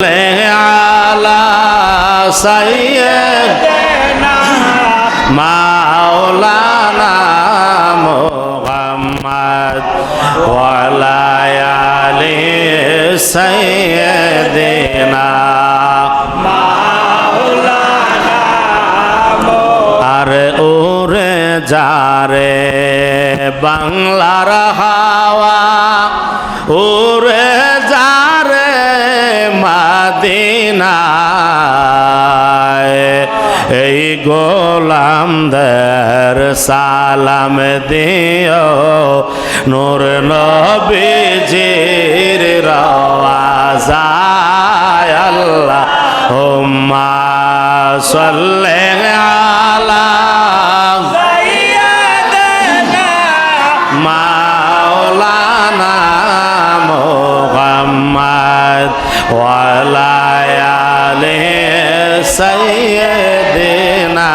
على سيدنا مولانا محمد وعلى آل سيدنا আরে ওরে যারে বাংলার হাওয়া ওরে মাদিনায়। এই গোলামদের সালাম দিও। নূর নবীজির রওয়াজায় আল্লাহ হুম্মা সাল্লি মুহাম্মদ ওয়ালা আলিহি সাইয়্যিদিনা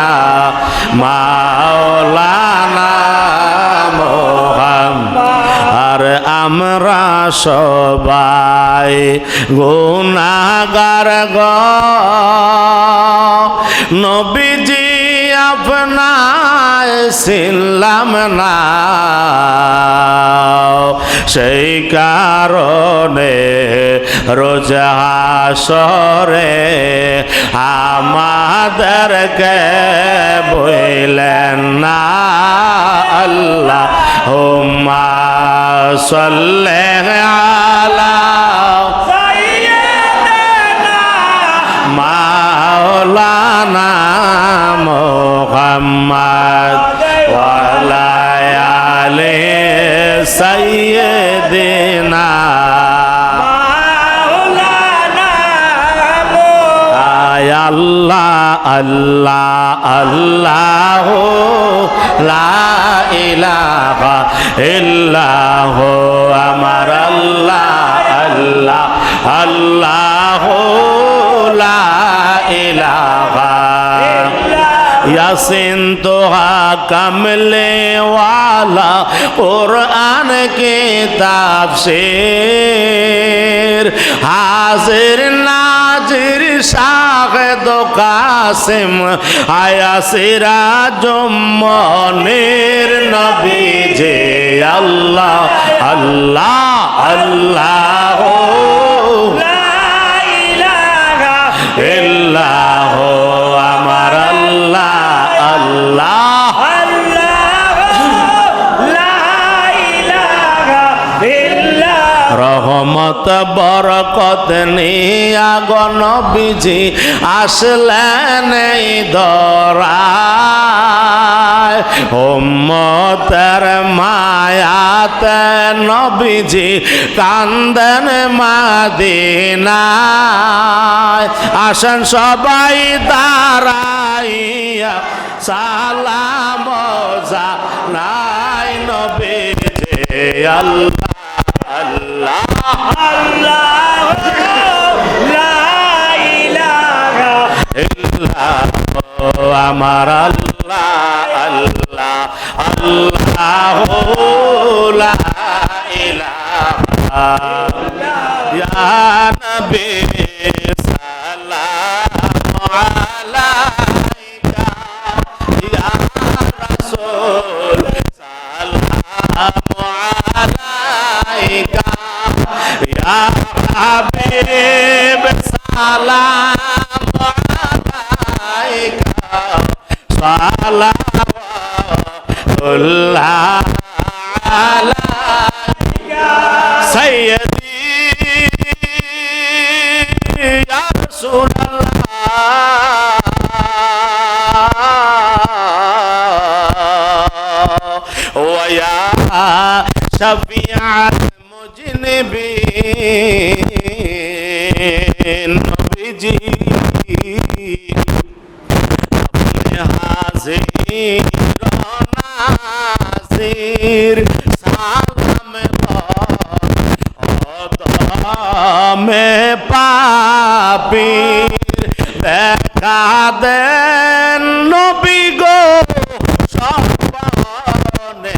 মাওলানা আর আমরা সবাই গুনাগার গ। নবীজি আপনায় ছিলাম না। সেই কারণে রোজ হাসরে আমাদেরকে বইলেন না আল্লাহ হুম্মা সাল্লি আলা মাওলানা মুহাম্মদ আলি আল্লাহ আল্লাহ আল্লাহ লা ইলাহা আমার আল্লাহ আল্লাহ আল্লাহ লা ইলাহা ইয়াসিন তোহা কমলে ওয়ালা আন কে তাফসীর হাজির, নাজির শাহ কাসেম আয়া সিরাজ মনের নবী যে আল্লাহ আল্লাহ আল্লাহ। রহমত, বরকত নিয়া গণবিজি আসলেন এই দরায়। উম্মতের মায়াতে নবীজি কান্দন মাদিনায়। আসেন সবাই দাঁড়াইয়া সালাম নাই নবীজি। আল্লাহ আমার আল্লাহ আল্লাহ আল্লাহ ইলাহা ইয়া নবী সালাম আলাইকা সালাওয়াতুল্লাহ আলাইকা সাইয়্যিদি ইয়া রাসূলুল্লাহ ওয়া ইয়া শাফিআত হাজির নাজির সালাম অদমে পাপির। দেখা দেন নবী গো সপনে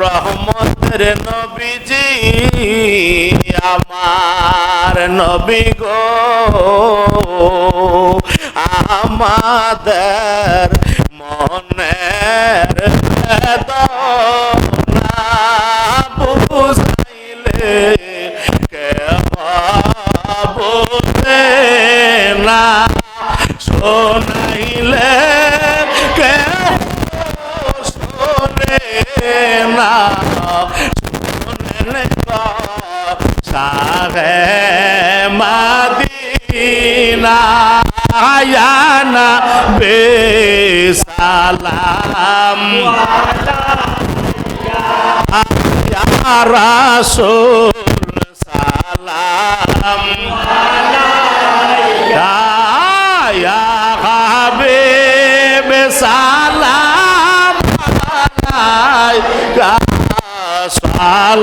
রহমতের নবীজি আমার নবী গো। আমাদের মনের বেদনা মাদিনা আয়ানা বেসালাম রাসূল সালাম। আলাইকা ইয়া হাবিব সালাম আলাইকা সালাওয়াতুল্লাহ।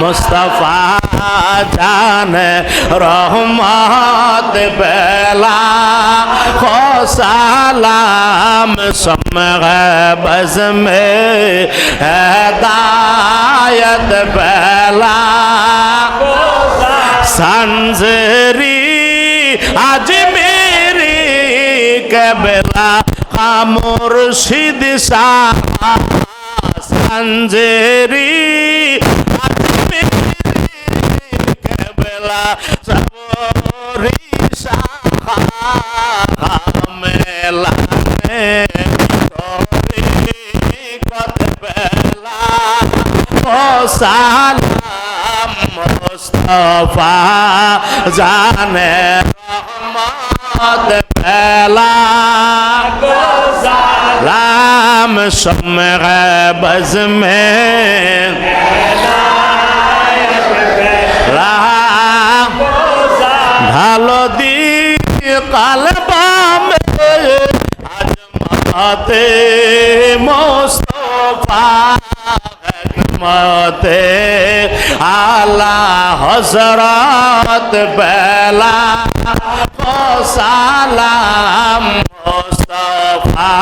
মুস্তফা জান রহমত বেলা। সালাম সমগ বজ মে হেদায়ত বেলা। সঞ্জরি আজ মেরি কবলা মুর্শিদ শাহ। সঞ্জরি সালাম মুস্তফা জানে রহমত বেলা লাম সমগ বজ কালবামে আজমাতে মোস্তফা মতে আলা হজরত বেলা সালাম মোস্তফা,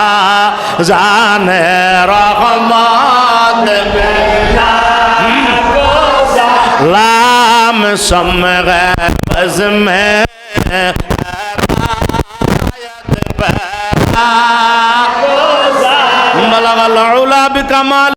জানে রহমত বেলা। লাম সমগ বজ বেলা বলগল উলা বিকমাল